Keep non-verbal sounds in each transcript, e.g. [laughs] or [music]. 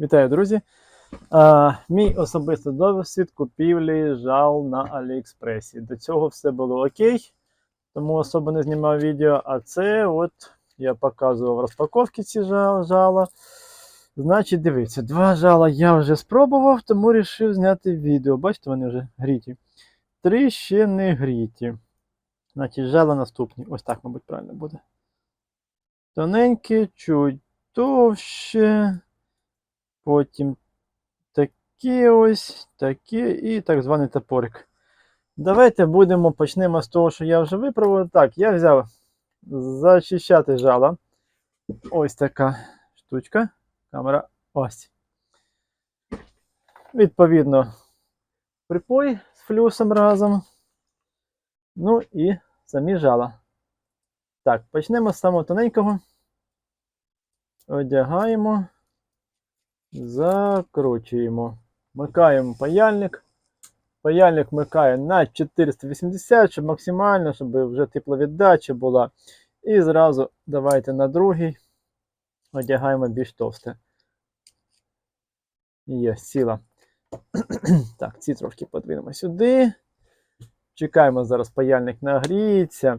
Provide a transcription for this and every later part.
Вітаю, друзі! А, мій особистий досвід купівлі жал на Аліекспресі. До цього все було окей, тому особо не знімав відео. А це от я показував розпаковки ці жал, жала. Значить, дивіться, два жала я вже спробував, тому вирішив зняти відео. Бачите, вони вже гріті. Три ще не гріті. Значить, жала наступні. Ось так, мабуть, правильно буде. Тоненькі, чуть товще. Потім такі ось, такі і так званий топорик. Давайте будемо почнемо з того, що я вже виправив. Так, я взяв зачищати жало. Ось така штучка. Камера ось. Відповідно, припой з флюсом разом. Ну і самі жала. Так, почнемо з самого тоненького. Одягаємо. Закручуємо. Вмикаємо паяльник. Паяльник вмикає на 480, щоб максимально, щоб вже тепловіддача була. І зразу давайте на другий одягаємо більш товсте. Є, сіла. [clears throat] так, ці трошки подвинемо сюди. Чекаємо, зараз паяльник нагріється.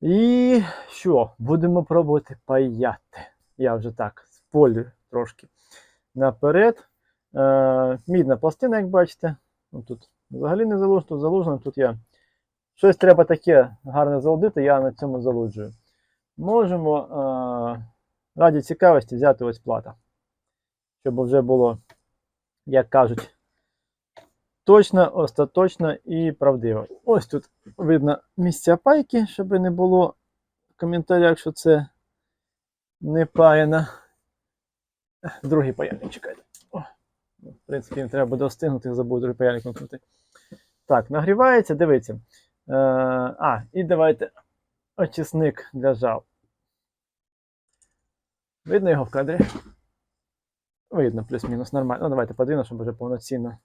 І що? Будемо пробувати паяти. Я вже так сполю трошки наперед. Е, мідна пластина, як бачите. Ну, Тут взагалі не залужено, тут залужено. Тут я щось треба таке гарне залудити, я на цьому залуджую. Можемо е, раді цікавості взяти ось плата. Щоб вже було, як кажуть, точно, остаточно і правдиво. Ось тут видно місця пайки, щоб не було в коментарях, що це не паяна. Другий паяльник чекайте. О, в принципі, їм треба буде остигнути, забув другий паяльник вимкнути. Так, нагрівається, дивіться. Е, а, і давайте очисник для жал. Видно його в кадрі? Видно, плюс-мінус нормально. Ну, давайте подвину, щоб вже повноцінно.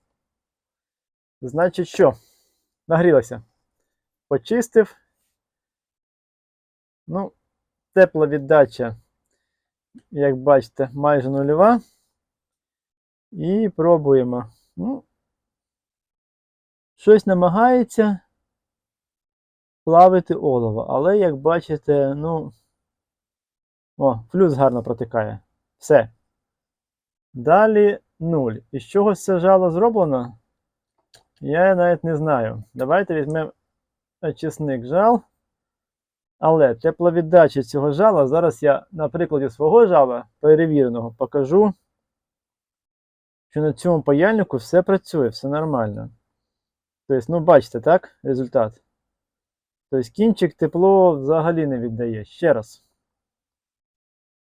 Значить, що? Нагрілося. Почистив. Ну, тепла віддача як бачите, майже нульова. І пробуємо. Ну, Щось намагається плавити олово, але, як бачите, ну. О, флюс гарно протикає. Все. Далі 0. Із чого це жало зроблено? Я навіть не знаю. Давайте візьмемо очисник жал. Але тепловіддача цього жала, зараз я на прикладі свого жала перевіреного покажу, що на цьому паяльнику все працює, все нормально. Тобто, ну, бачите, так, результат. Тобто кінчик тепло взагалі не віддає. Ще раз.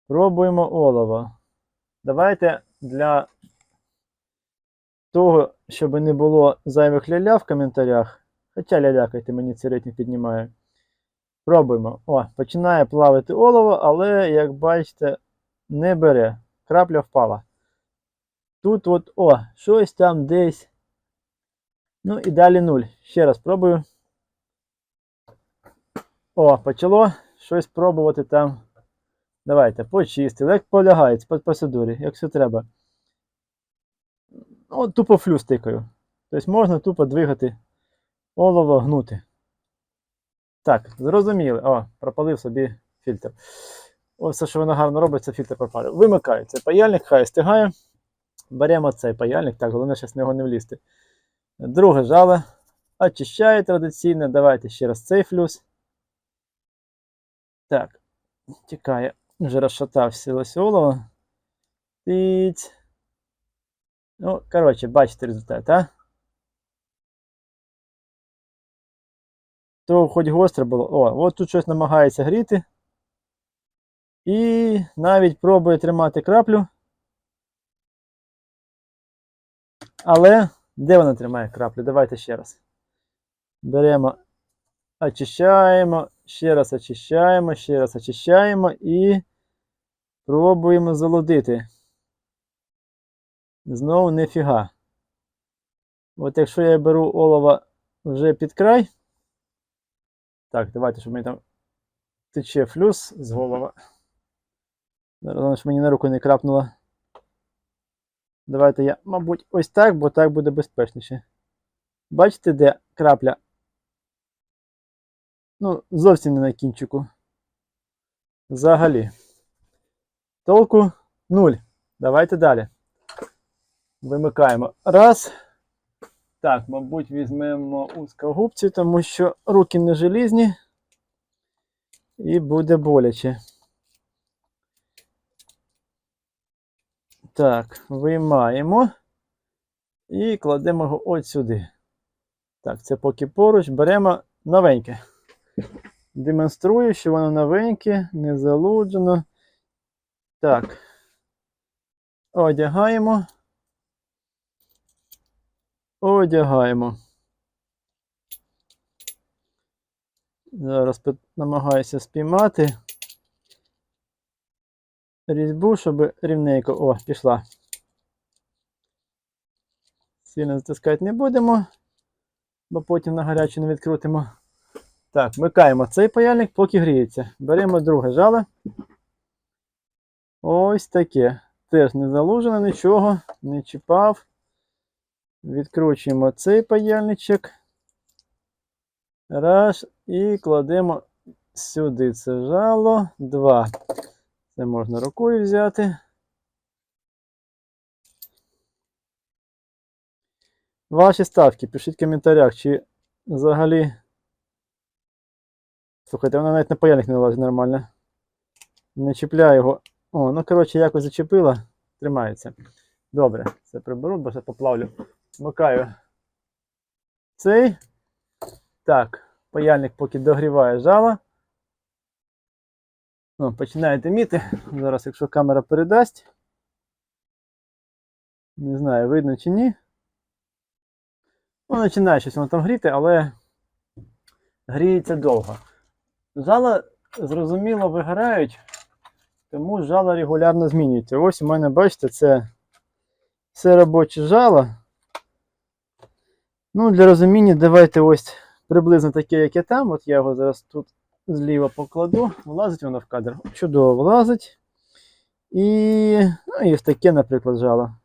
Пробуємо олово. Давайте для того, щоб не було зайвих ляля в коментарях. Хоча лялякайте, мені цей рейтинг піднімає. Пробуємо. О, починає плавати олово, але, як бачите, не бере. Крапля впала. Тут от, о, щось там десь. Ну і далі нуль. Ще раз пробую. О, почало щось пробувати там. Давайте, почистили. Як полягається по процедурі, як все треба. Ну, тупо флюс тикаю. Тобто можна тупо двигати олово гнути. Так, зрозуміли. О, пропалив собі фільтр. Ось все, що воно гарно робить, це фільтр пропалив. Вимикаю цей паяльник, хай стигає. Беремо цей паяльник, так, головне, зараз в нього не влізти. Друге жало. Очищаю традиційно. Давайте ще раз цей флюс. Так, тікає. Вже розшатався лосьолово. Тіць. Ну, коротше, бачите результат, а? То хоч гостре було. О, от тут щось намагається гріти. І навіть пробує тримати краплю. Але де вона тримає краплю? Давайте ще раз. Беремо, очищаємо, ще раз очищаємо, ще раз очищаємо і пробуємо залудити. Знову нефіга. От якщо я беру олова вже під край. Так, давайте, щоб мені там тече флюс з голова. Зараз, щоб мені на руку не крапнуло. Давайте я, мабуть, ось так, бо так буде безпечніше. Бачите, де крапля? Ну, зовсім не на кінчику. Взагалі. Толку нуль. Давайте далі. Вимикаємо. Раз. Так, мабуть, візьмемо узкогубці, тому що руки не желізні. І буде боляче. Так, виймаємо. І кладемо його ось сюди. Так, це поки поруч. Беремо новеньке. Демонструю, що воно новеньке, не залуджено. Так. Одягаємо. Одягаємо. Зараз намагаюся спіймати різьбу, щоб рівненько. О, пішла. Сильно затискати не будемо, бо потім на гарячу не відкрутимо. Так, вмикаємо цей паяльник, поки гріється. Беремо друге жало. Ось таке. Теж не залужено нічого, не чіпав. Відкручуємо цей паяльничок. Раз. І кладемо сюди це жало. Два. Це можна рукою взяти. Ваші ставки, пишіть в коментарях, чи взагалі. Слухайте, вона навіть на паяльник не лазить нормально. Не чіпляю його. О, ну коротше, якось зачепила, тримається. Добре, це приберу, бо ще поплавлю. Вмикаю цей. Так, паяльник поки догріває жало. О, починає диміти. Зараз, якщо камера передасть. Не знаю, видно чи ні. Ну, починає щось воно там гріти, але гріється довго. Жала, зрозуміло, вигорають, тому жало регулярно змінюється. Ось у мене, бачите, це все робоче жало. Ну, для розуміння, давайте ось приблизно таке, як я там. От я його зараз тут зліва покладу. Влазить воно в кадр. Чудово влазить. І, ну, і ось таке, наприклад, жало.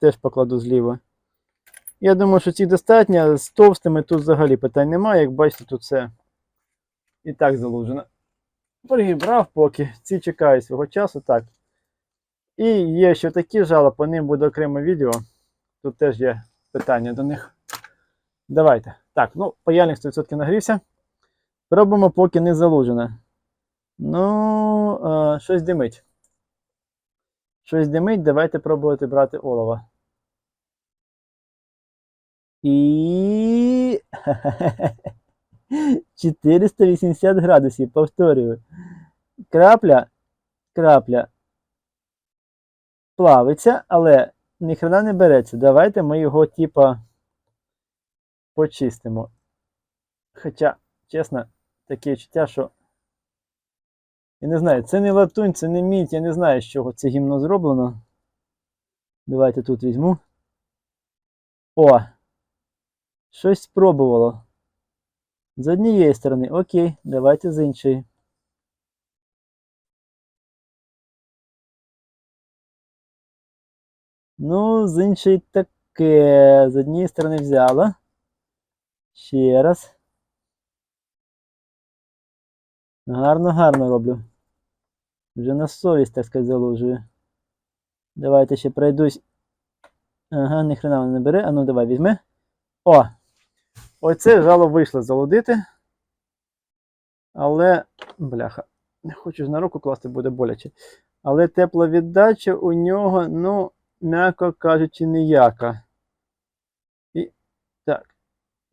Теж покладу зліва. Я думаю, що цих достатньо. З товстими тут взагалі питань немає. Як бачите, тут все і так залужено. Прибрав поки. Ці чекають свого часу. Так. І є ще такі жала, по ним буде окреме відео. Тут теж є питання до них. Давайте. Так, ну, паяльник 100% нагрівся. Пробуємо, поки не залужено. Ну, а, щось димить. Щось димить, давайте пробувати брати олова. І [laughs] 480 градусів, повторюю. Крапля, крапля плавиться, але ніхрена не береться. Давайте ми його, типа, почистимо. Хоча, чесно, таке відчуття, що. Я не знаю, це не латунь, це не мідь, я не знаю, з чого це гімно зроблено. Давайте тут візьму. О! Щось спробувало. З однієї сторони, окей, давайте з іншої. Ну, з іншої таке. З однієї сторони взяла. Ще раз. Гарно, гарно роблю. Вже на совість, так сказати, заложую. Давайте ще пройдусь. Ага, ніхрена не бере. А ну давай візьми. О! Оце жало вийшло залудити. Але, бляха, не хочу ж на руку класти, буде боляче. Але тепловіддача у нього, ну, м'яко кажучи, ніяка.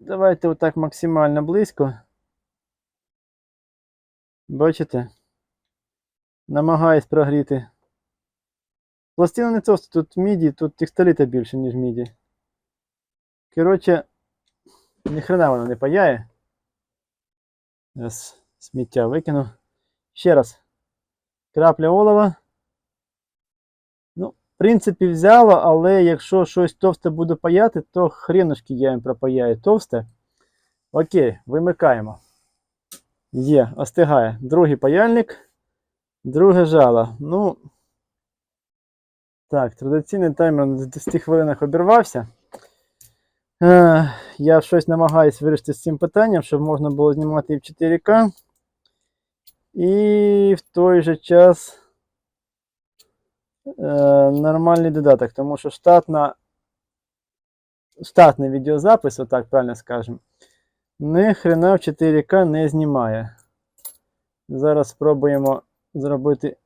Давайте отак максимально близько. Бачите? Намагаюсь прогріти. Пластина не товста, тут міді, тут текстоліта більше, ніж міді. Коротше, ніхрена вона не паяє. Зараз сміття викину. Ще раз. Крапля олова. Принципі, взяло, але якщо щось товсте буду паяти, то хренушки я їм пропаяю товсте. Окей, вимикаємо. Є, остигає. Другий паяльник. Друге жало. Ну, Так, традиційний таймер на 10 хвилинах обірвався. Е, я щось намагаюся вирішити з цим питанням, щоб можна було знімати і в 4К. І в той же час нормальний додаток, тому що штатна, штатний відеозапис, отак правильно скажемо, ні хрена в 4К не знімає. Зараз спробуємо зробити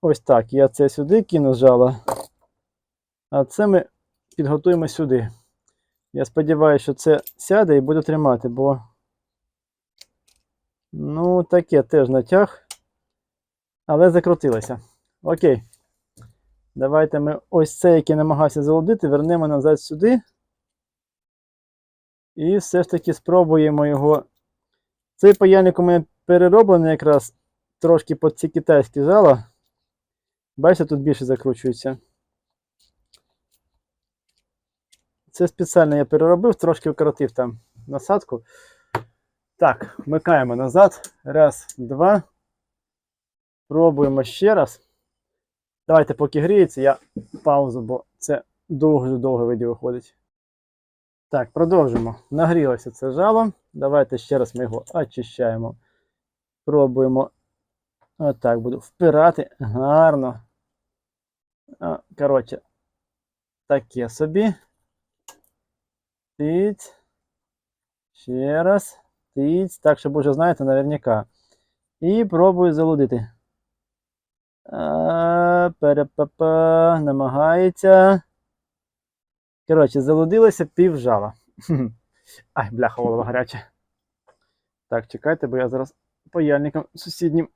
ось так. Я це сюди кину жало, а це ми підготуємо сюди. Я сподіваюся, що це сяде і буде тримати, бо. Ну, таке теж натяг. Але закрутилося. Окей. Давайте ми ось це, який намагався залудити, вернемо назад сюди. І все ж таки спробуємо його. Цей паяльник у мене перероблений якраз трошки під ці китайські жала. Бачите, тут більше закручується. Це спеціально я переробив, трошки вкоротив там насадку. Так, вмикаємо назад. Раз, два. Пробуємо ще раз. Давайте, поки гріється, я паузу, бо це дуже довго відео виходить. Так, продовжимо. Нагрілося це жало. Давайте ще раз ми його очищаємо. Пробуємо. Отак буду впирати. Гарно. Коротше, таке собі. Тиць. Ще раз. Тиць. Так, щоб уже знаєте, наверняка. І пробую залудити. А, Перепапа. Намагається. Коротше, залудилося пів жала. [laughs] Ай, бляха, голова гаряча. Так, чекайте, бо я зараз паяльником сусіднім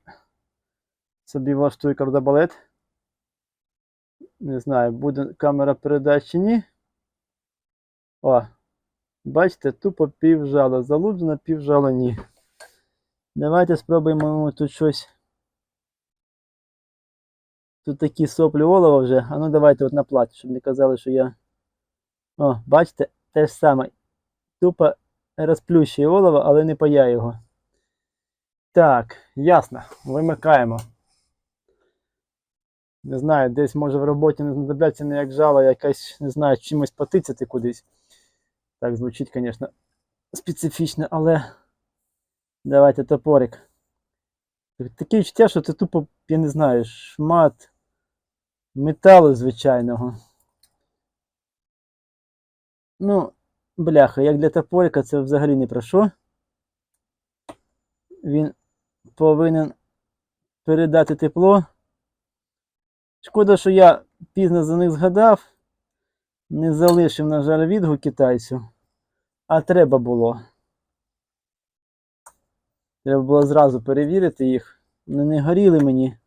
собі влаштую кардебалет. Не знаю, буде камера передач чи ні. О, бачите, тупо півжала. Залуджена півжала ні. Давайте спробуємо тут щось. Тут такі соплі олова вже. А ну давайте от на платі, щоб не казали, що я. О, бачите, те ж саме. Тупо розплющує олово, але не паяє його. Так, ясно. Вимикаємо. Не знаю, десь може в роботі не знадобляться не як жало, якась, не знаю, чимось потицяти кудись. Так, звучить, звісно, специфічно, але давайте топорик. Таке відчуття, що це тупо, я не знаю, шмат металу звичайного. Ну, бляха, як для топорика це взагалі не про що. Він повинен передати тепло. Шкода, що я пізно за них згадав, не залишив, на жаль, відгук китайцю, а треба було. Треба було зразу перевірити їх. Вони не горіли мені.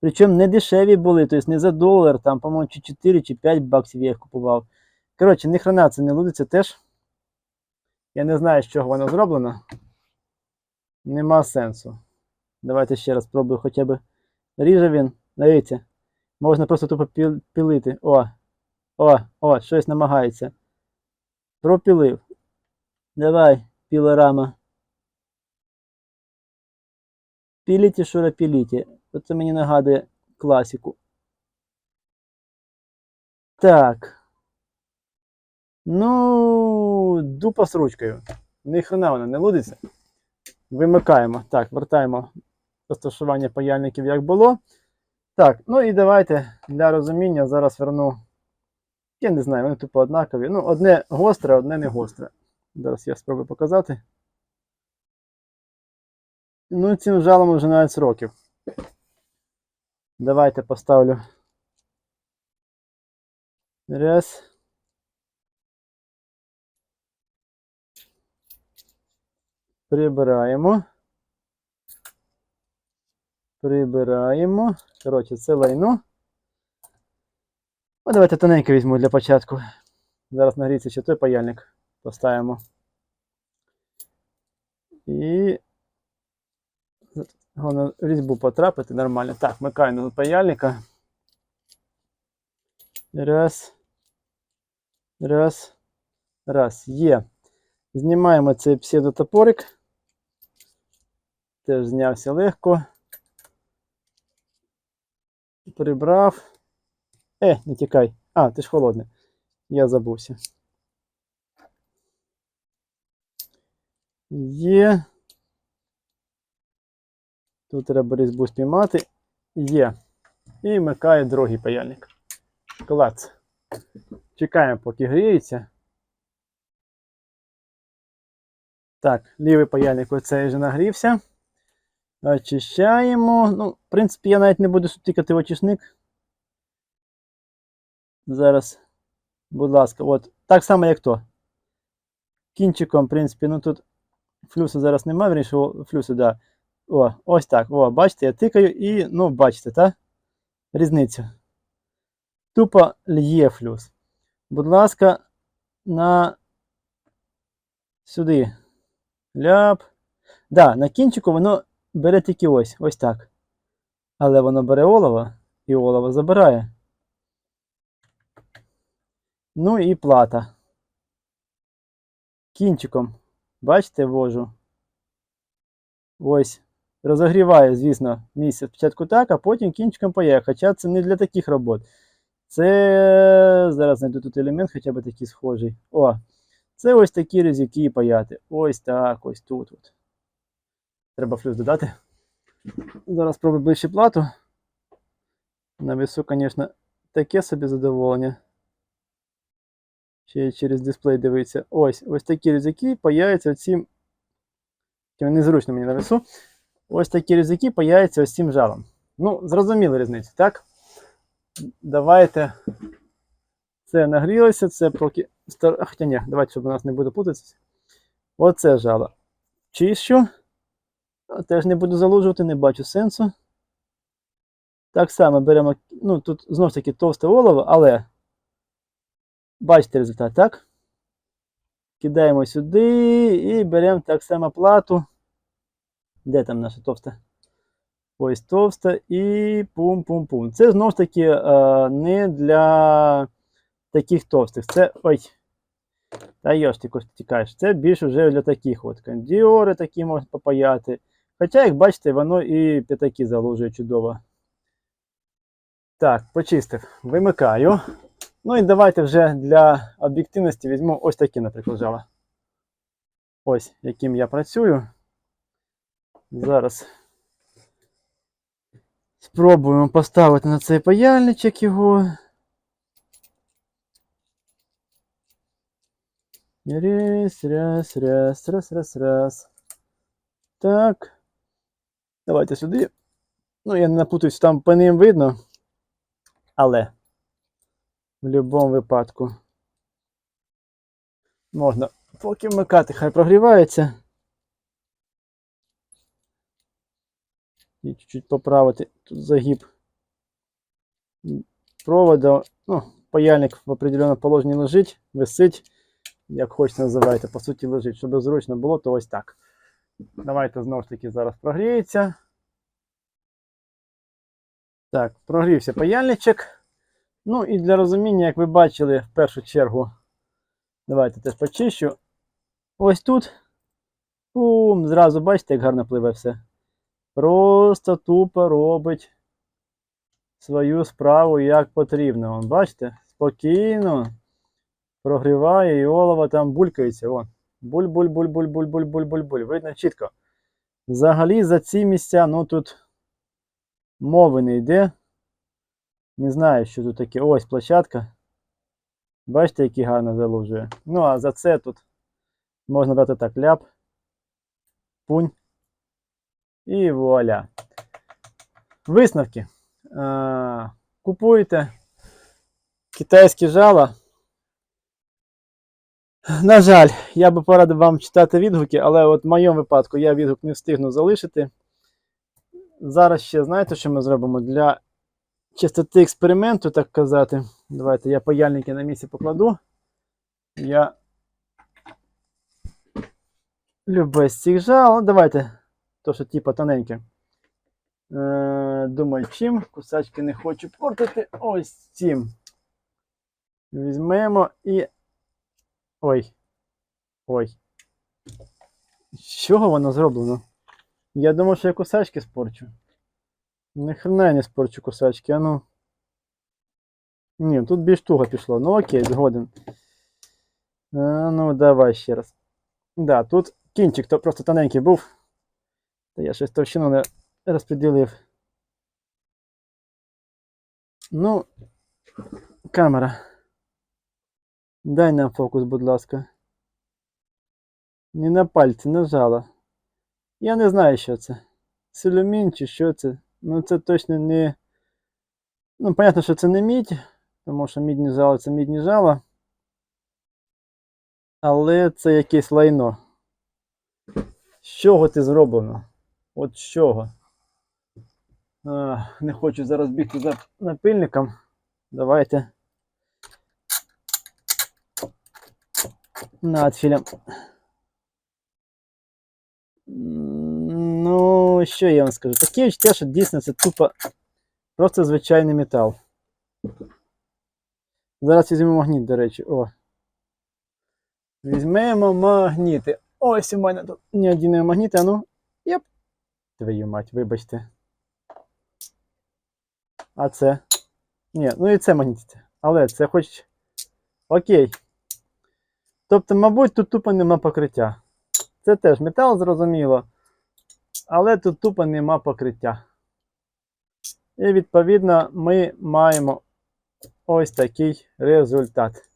Причому не дешеві були, тобто не за долар, там, по-моєму, чи 4 чи 5 баксів я їх купував. Коротше, ні хрена це не лудиться теж. Я не знаю, з чого воно зроблено. Нема сенсу. Давайте ще раз спробую хоча б ріже він. Дивіться, можна просто тупо пілити. О, о, о, щось намагається. Пропілив. Давай, пілорама. Піліті, шура, піліті. Оце мені нагадує класику. Так. Ну, дупа з ручкою. Ні хрена вона не лудиться. Вимикаємо. Так, вертаємо розташування паяльників, як було. Так, ну і давайте для розуміння зараз верну. Я не знаю, вони тупо однакові. Ну, одне гостре, одне не гостре. Зараз я спробую показати. Ну, цим жалом вже навіть років. Давайте поставлю. Раз. Прибираємо. Прибираємо. Коротше, це лайно. Ну, давайте тоненько візьму для початку. Зараз нагріється ще той паяльник. Поставимо. І. Головне різьбу потрапити нормально. Так, вмикаю на паяльника. Раз. Раз. Раз. Є. Знімаємо цей псевдотопорик. Теж знявся легко. Прибрав. Е, не тікай. А, ти ж холодний. Я забувся. Є. Тут треба різьбу спіймати. Є. І вмикає другий паяльник. Клац. Чекаємо, поки гріється. Так, лівий паяльник оцей вже нагрівся. Очищаємо. Ну, в принципі, я навіть не буду тикати в очисник. Зараз, будь ласка, от. Так само, як то. Кінчиком, в принципі, ну тут флюсу зараз немає, вірніше, о, флюсу, да. О, ось так. О, бачите, я тикаю і, ну, бачите, так? Різницю. Тупо лє флюс. Будь ласка, на сюди. Ляп. Да, на кінчику воно бере тільки ось, ось так. Але воно бере олово і олово забирає. Ну і плата. Кінчиком. Бачите, вожу. Ось. Розогріває, звісно, місце спочатку так, а потім кінчиком паяє. Хоча це не для таких робот. Це. Зараз знайду тут елемент, хоча б такий схожий. О! Це ось такі ризики паяти. Ось так, ось тут. От. Треба флюс додати. Зараз спробую ближче плату. На весу, звісно, таке собі задоволення. Ще через дисплей дивиться. Ось ось такі ризики паяються цим. Незручно мені на весу. Ось такі ризики паяються ось цим жалом. Ну, зрозуміли різницю, так? Давайте. Це нагрілося, це поки. Хоча ні, давайте, щоб у нас не буде плутатися. Оце жало. Чищу. Теж не буду залужувати, не бачу сенсу. Так само беремо, ну тут знову ж таки товсте олово, але бачите результат, так? Кидаємо сюди і беремо так само плату. Де там наша товста? Ось товста і пум-пум-пум. Це знову ж таки е, не для таких товстих. Це. Ой. Та йош ти тікаєш. Це більше вже для таких от. Кандіори такі можна попаяти. Хоча, як бачите, воно і п'ятаки залужує чудово. Так, почистив. Вимикаю. Ну і давайте вже для об'єктивності візьму ось такі, наприклад, жала. Ось, яким я працюю. Зараз спробуємо поставити на цей паяльничок його. Раз, раз, раз, раз, раз, раз. Так. Давайте сюди. Ну, я не напутаюсь, там по ним видно. Але в будь-якому випадку можна поки вмикати, хай прогрівається. І чуть-чуть поправити тут загиб провода. Ну, паяльник в определеному положенні лежить, висить, як хочете називайте, по суті лежить. Щоб зручно було, то ось так. Давайте знову ж таки зараз прогріється. Так, прогрівся паяльничок. Ну і для розуміння, як ви бачили, в першу чергу, давайте теж почищу. Ось тут. Пум, зразу бачите, як гарно пливе все. Просто тупо робить свою справу як потрібно. Вон, бачите? Спокійно прогріває і олово там булькається. Вон. Буль-буль-буль-буль-буль-буль-буль-буль. Видно чітко. Взагалі за ці місця, ну тут мови не йде. Не знаю, що тут таке. Ось площадка. Бачите, який гарно залужує. Ну, а за це тут можна дати так ляп, пунь. І вуаля. Висновки. Е, Купуйте китайські жала. На жаль, я би порадив вам читати відгуки, але от в моєму випадку я відгук не встигну залишити. Зараз ще знаєте, що ми зробимо для чистоти експерименту, так казати. Давайте я паяльники на місці покладу. Я любез цих жал. Давайте, то, що типа тоненьке. Е, думаю, чим. Кусачки не хочу портити. Ось цим. Візьмемо і. Ой. Ой. З чого воно зроблено? Я думав, що я кусачки спорчу. Ніхрена я не спорчу кусачки, а ну. Ні, тут більш туго пішло. Ну окей, згоден. А, ну, давай ще раз. Да, тут кінчик то просто тоненький був. Та я щось товщину не розподілив. Ну, камера. Дай нам фокус, будь ласка. Не на пальці, нажала. Я не знаю, що це. Силюмін чи що це. Ну, це точно не. Ну, понятно, що це не мідь, тому що мідні жало це мідні жало. Але це якесь лайно. З чого це зроблено? От з чого? Не хочу зараз бігти за напильником. Давайте. Надфілем. Ну, що я вам скажу? Таке відчуття, що дійсно це тупо просто звичайний метал. Зараз візьмемо магніт, до речі. О. Візьмемо магніти. Ось у мене тут не один магніт, а ну. Єп. Твою мать, вибачте. А це? Ні, ну і це магніт. Але це хоч. Окей. Тобто, мабуть, тут тупо нема покриття. Це теж метал, зрозуміло. Але тут тупо нема покриття. І відповідно ми маємо ось такий результат.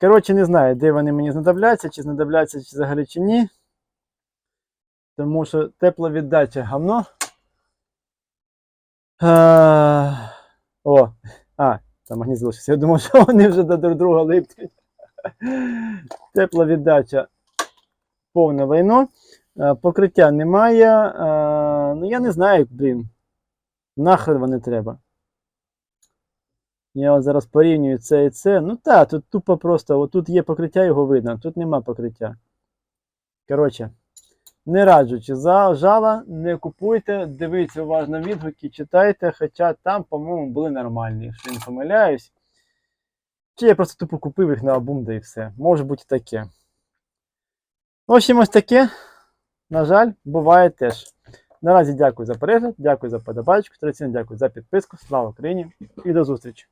Коротше, не знаю, де вони мені знадобляться, чи знадобляться чи взагалі чи ні. Тому що тепловіддача гавно. А, о, а, там магніт залишився. Я думав, що вони вже до друг друга липлять. Тепловіддача повне лайно. Е, Покриття немає. Е, Ну, я не знаю, блін. Нахрен вони треба. Я от зараз порівнюю це і це. Ну так, тут тупо просто, отут є покриття, його видно, тут нема покриття. Коротше, не раджу, чи за жала, не купуйте, дивіться уважно відгуки, читайте, хоча там, по-моєму, були нормальні, якщо не помиляюсь. Чи я просто тупо купив їх на обум, да і все. Може бути таке. В общем, ось таке. На жаль, буває теж. Наразі дякую за перегляд, дякую за подобачку, традиційно дякую за підписку. Слава Україні і до зустрічі!